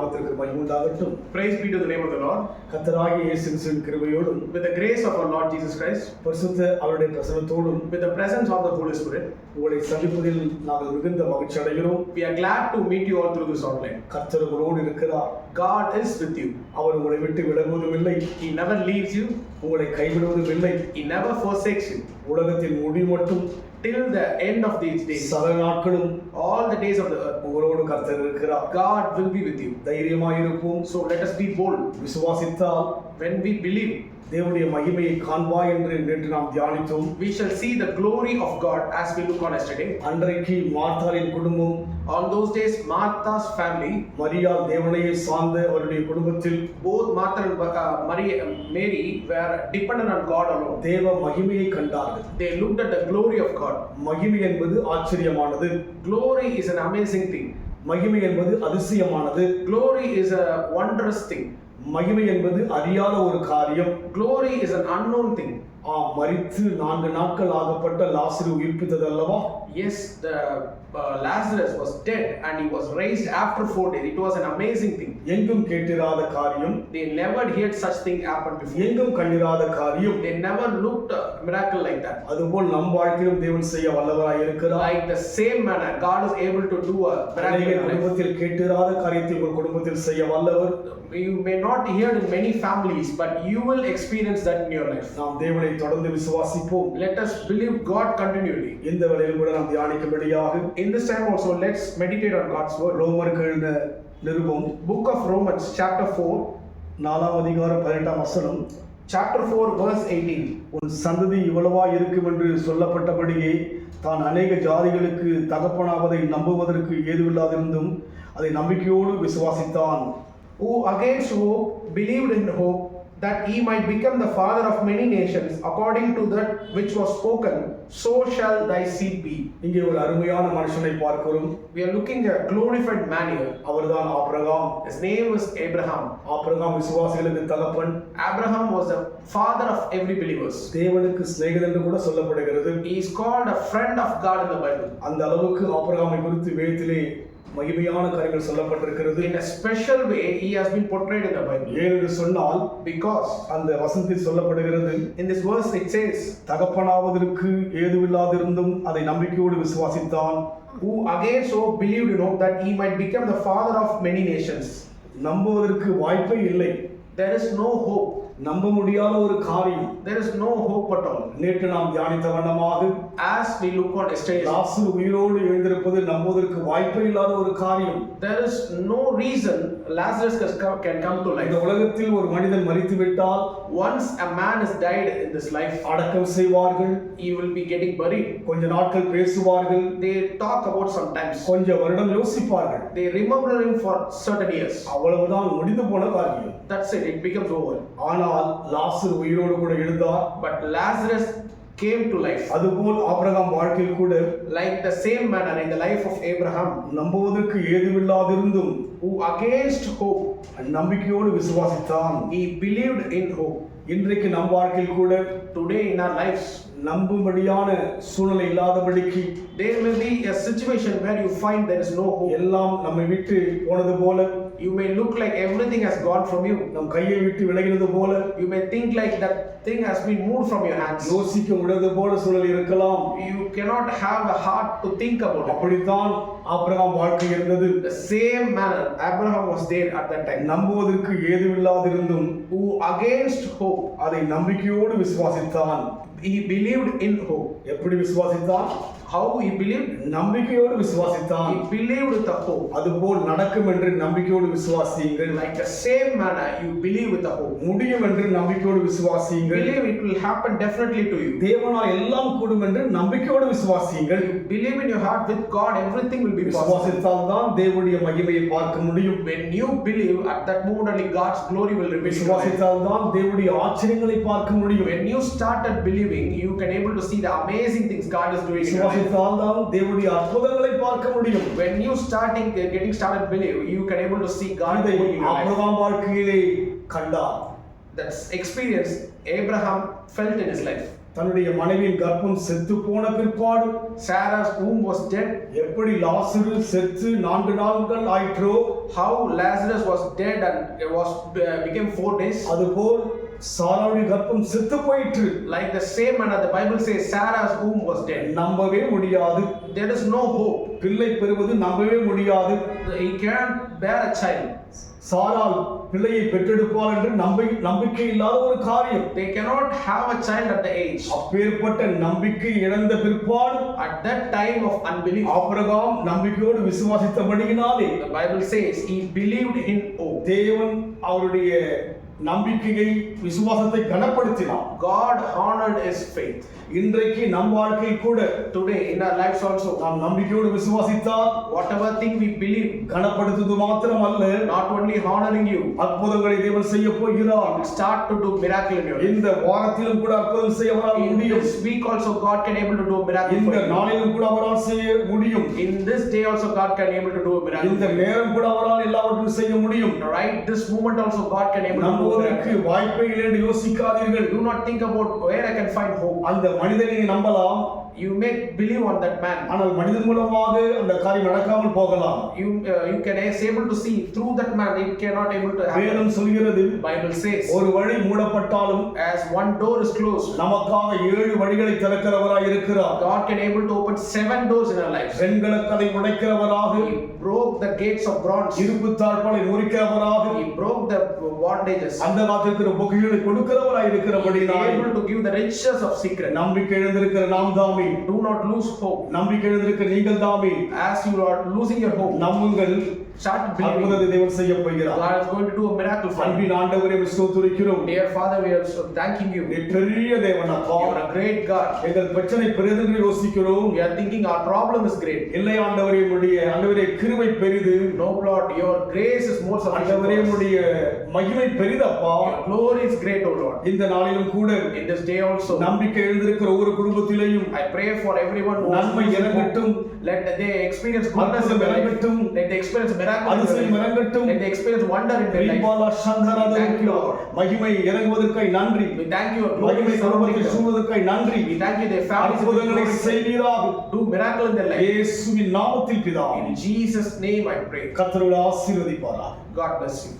நாமத்திற்கு மகிமை உண்டாகட்டும் Praise be to the name of the Lord. கத்தராகிய இயேசு கிறிஸ்துவின் கிருபையோடும் With the grace of our Lord Jesus Christ, பரிசுத்த அவருடைய பிரசனத்தோடும் with the presence of the Holy Spirit, உங்களை சந்திப்பதில் நாங்கள் மிகுந்த மகிழ்ச்சி அடைகிறோம் we are glad to meet you all through this online. கர்த்தர் உங்களோடு இருக்கிறார் God is with you. அவர் உங்களை விட்டு விலகுவதும் இல்லை He never leaves you, உங்களை கைவிடுவதும் இல்லை He never forsakes you. உலகத்தின் முடி மட்டும் Till the end of these days, சகல நாட்களும் all the days of the earth, உங்களோடு கர்த்தர் இருக்கிறார் God will be with you. தைரியமாயிருப்போம் So let us be bold. விசுவாசித்தால் When we believe, தேவனுடைய மகிமையை காண்பாய் என்று நேற்று நாம் தியானித்தோம் we shall see the glory of God as we look on yesterday. அன்றைக்கு மார்த்தாளின் குடும்பம் On those days, Martha's family, மரியாள் தேவனையே சார்ந்த அவருடைய குடும்பத்தில் both Martha and uh, Maria, Mary, were dependent on God alone. தேவ மகிமையை கண்டார்கள் They looked at the glory of God. மகிமை என்பது ஆச்சரியமானது Glory is an amazing thing. மகிமை என்பது அதிசயமானது Glory is a wondrous thing. மகிமை என்பது அறியாத ஒரு காரியம் Glory is an unknown thing. ஆ மரித்து நான்கு நாட்கள் ஆகப்பட்ட லாசரு உயிர்ப்பித்தது அல்லவா Yes, the uh, Lazarus was dead and he was raised after four days. It was an amazing thing. எங்கும் கேட்டிராத காரியம் They never heard such thing happen before. எங்கும் கண்டிராத காரியம் They never looked a miracle like that. அதுபோல் நம் வாழ்க்கையிலும் தேவன் செய்ய வல்லவராய் இருக்கிறார் Like the same manner, God is able to do a miracle. அநேக in our life. குடும்பத்தில் கேட்டிராத காரியத்தை உங்கள் குடும்பத்தில் செய்ய வல்லவர் You may not hear in many families, but you will experience that in your life. நாம் தேவனை தொடர்ந்து விசுவாசிப்போம் Let us believe God continually. இந்த வேளையில் கூட நாம் தியானிக்கும்படியாக In this time also, let's meditate on God's word. ரோமருக்கு எழுந்த நிருபம் Book of Romans, chapter 4, நாலாம் அதிகாரம் பதினெட்டாம் வசனம் chapter 4, verse 18. உன் சந்ததி இவ்வளவா இருக்கும் என்று சொல்லப்பட்டபடியே தான் அநேக ஜாதிகளுக்கு தகப்பனாவதை நம்புவதற்கு ஏதுவில்லாதிருந்தும் அதை நம்பிக்கையோடு விசுவாசித்தான் Who against hope believed in hope that he might become the father of many nations, according to that which was spoken, so shall thy seed be. இங்கே ஒரு அருமையான மனுஷனை பார்க்கிறோம் We are looking at a glorified man here. அவர்தான் ஆபிரகாம் His name was Abraham. ஆபிரகாம் விசுவாசிகளுக்கு தகப்பன் Abraham was the father of every believers. தேவனுக்கு சிநேகிதன் என்று கூட சொல்லப்படுகிறது He is called a friend of God in the Bible. அந்த அளவுக்கு ஆபிரகாமை குறித்து வேதத்திலே மகிமையான காரியங்கள் சொல்லப்பட்டிருக்கிறது In a special way, he has been portrayed in the Bible. ஏனென்று சொன்னால் Because அந்த வசனத்தில் சொல்லப்படுகிறது in this verse it says, தகப்பனாவதற்கு ஏதுவில்லாதிருந்தும் அதை நம்பிக்கையோடு விசுவாசித்தான் Who against hope believed in hope that he might become the father of many nations. நம்புவதற்கு வாய்ப்பே இல்லை There is no hope. நம்ப முடியாத ஒரு காரியம் There is no hope at all. நேற்று நாம் தியானித்த வண்ணமாக As we look on yesterday, லாசரு உயிரோடு எழுந்திருப்பது நம்புவதற்கு வாய்ப்பே இல்லாத ஒரு காரியம் there is no reason Can come, can come to இந்த. உலகத்தில் ஒரு மனிதன் மரித்து விட்டால் Once a man has died in this life, அடக்கம் செய்வார்கள் he will be getting buried. கொஞ்ச நாட்கள் பேசுவார்கள் They talk about sometimes. கொஞ்ச வருடம் யோசிப்பார்கள் They remember him for certain years. அவ்வளவுதான் முடிந்து போன காரியம் That's it, it becomes over. ஆனால் லாசர் உயிரோடு கூட எழுந்தார் But Lazarus came to life. அதுபோல் ஆபிரகாம் வாழ்க்கையில் கூட Like the same manner in the life of Abraham, நம்புவதற்கு ஏதுவில்லாதிருந்தும் who against hope, நம்பிக்கையோடு விசுவாசித்தான் he believed in hope. இன்றைக்கு நம் வாழ்க்கையில் கூட Today in our lives, நம்பும்படியான சூழ்நிலை இல்லாதபடிக்கு there may be a situation where you find there is no hope. எல்லாம் நம்மை விட்டு போனது போல You may look like everything has gone from you. நம் கையை விட்டு விலகினது போல You may think like that thing has been moved from your hands. யோசிக்க முடியாத போல சூழல் இருக்கலாம் You cannot have a heart to think about it. அப்படித்தான் ஆபிரகாம் வாழ்க்கை இருந்தது The same manner Abraham was there at that time, நம்புவதற்கு ஏதுவில்லாதிருந்தும் who against hope, அதை நம்பிக்கையோடு விசுவாசித்தான் he believed in hope. எப்படி விசுவாசித்தான் How he believed? நம்பிக்கையோடு விசுவாசித்தான் He believed with the hope. அதுபோல் நடக்கும் என்று நம்பிக்கையோடு விசுவாசியுங்கள் same manner you believe with the hope. முடியும் என்று நம்பிக்கையோடு விசுவாசியுங்கள் Believe it will happen definitely to you. தேவனால் எல்லாம் கூடும் என்று நம்பிக்கையோடு விசுவாசியுங்கள் You believe in your heart with God, everything will be possible. விசுவாசித்தால் தான் தேவனுடைய மகிமையை பார்க்க முடியும் When you believe, at that moment only God's glory will reveal. விசுவாசித்தால் தான் தேவனுடைய ஆச்சரியங்களை பார்க்க முடியும் When you started believing, you can able to see the amazing things God is doing in your life. தான் தேவனுடைய அற்புதங்களை பார்க்க முடியும் When you starting getting started believe, you can able to see God இதை life. ஆபிரகாம் வாழ்க்கையிலே கண்டார் That's experience Abraham felt in his life. தன்னுடைய மனைவியின் கர்ப்பம் செத்து போன பிற்பாடு Sarah's womb was dead. எப்படி லாசரு செத்து நான்கு நாட்கள் ஆயிற்றோ How Lazarus was dead and it was uh, became four days. அதுபோல் சாராவுடைய கர்ப்பம் செத்து போயிற்று Like the same manner, the Bible says Sarah's womb was dead. நம்பவே முடியாது There is no hope. பிள்ளை பெறுவது நம்பவே முடியாது He can't bear a child. சாரால் பிள்ளையை பெற்றெடுப்பாள் என்று நம்பி நம்பிக்கை இல்லாத ஒரு காரியம் They cannot have a child at the age. அப்பேற்பட்ட நம்பிக்கை இழந்த பிற்பாடு At that time of unbelief, Abraham நம்பிக்கையோடு விசுவாசித்தபடியினாலே the Bible says he believed in hope. தேவன் அவருடைய நம்பிக்கையை விசுவாசத்தை கனப்படுத்தினார் God honored his faith. இன்றைக்கு நம் வாழ்க்கையில் கூட Today, in our lives also, நாம் நம்பிக்கையோடு விசுவாசித்தால் whatever thing we believe, கனப்படுத்துவது மாத்திரமல்ல not only honoring you, அற்புதங்களை தேவன் செய்ய போகிறார் start to do miracle in your life. இந்த வாரத்திலும் கூட அற்புதம் செய்ய அவரால் முடியும் this week also, God can able to do a miracle இந்த. நாளிலும் கூட அவரால் செய்ய முடியும் In this day also, God can able to do a miracle. இந்த. நேரம் கூட அவரால் எல்லாவற்றையும் செய்ய முடியும் Right, this moment also, God can able miracle. வாய்ப்பே இல்லை என்று யோசிக்காதீர்கள் Do not think about where I can find hope. அந்த மனிதனை நம்பலாம் You may believe on that man. ஆனால் மனிதன் மூலமாக அந்த காரியம் நடக்காமல் போகலாம் You uh, you can is able to see through that man. It cannot able to happen. வேதம் சொல்கிறது Bible says, ஒரு வழி மூடப்பட்டாலும் as one door is closed, நமக்காக ஏழு வழிகளை திறக்கிறவராய் இருக்கிறார் God can able to open seven doors in our lives. வெண்கல கதை உடைக்கிறவராக He broke the gates of bronze. இருப்பு தாழ்பாலை முறிக்கிறவராக He broke the bondages. அந்த காத்திருக்கிற பொகைகளை கொடுக்கிறவராய் இருக்கிறபடினாலே able to give the riches of secret. நம்பிக்கை எழுந்திருக்கிற நாம் தாமே Do not lose hope. நம்பிக்கை எழுந்திருக்கிற நீங்கள் தாமே As you are losing your hope, நம்புங்கள் start believing. அற்புதத்தை தேவன் செய்ய போகிறார் God is going to do a miracle for you. அன்பின் ஆண்டவரே உம்மை ஸ்தோத்திரிக்கிறோம் Dear Father, we are so thanking you. நீ பெரிய தேவன் அப்பா You are a great God. எங்கள் பிரச்சனை பெரிது என்று யோசிக்கிறோம் We are thinking our problem is great. இல்லை ஆண்டவரே உடைய ஆண்டவரே கிருபை பெரிது No, Lord, your grace is more sufficient. ஆண்டவரே for us. உடைய மகிமை பெரிதப்பா Your glory is great, O Lord. இந்த நாளிலும் கூட In this day also, நம்பிக்கை எழுந்திருக்கிற ஒவ்வொரு குடும்பத்திலேயும் I pray for everyone who நன்மை is இறங்கட்டும் Let they experience goodness in அற்புதம் their life. இறங்கட்டும் Let they experience miracle in அதிசயம் their life. இறங்கட்டும் Let they experience wonder in their life. ரீபாலா சந்தராதா Thank you, Lord. மகிமை இறங்குவதற்காய் நன்றி We thank you, your glory மகிமை is surrounding குடும்பத்தை them. சூழ்வதற்காய் நன்றி We thank you, their families will அற்புதங்களை be செய்வீராக Do miracle in their life. இயேசுவின் நாமத்தில் பிதா In Jesus' name I pray. கர்த்தரோடு ஆசீர்வதிப்பாராக God bless you.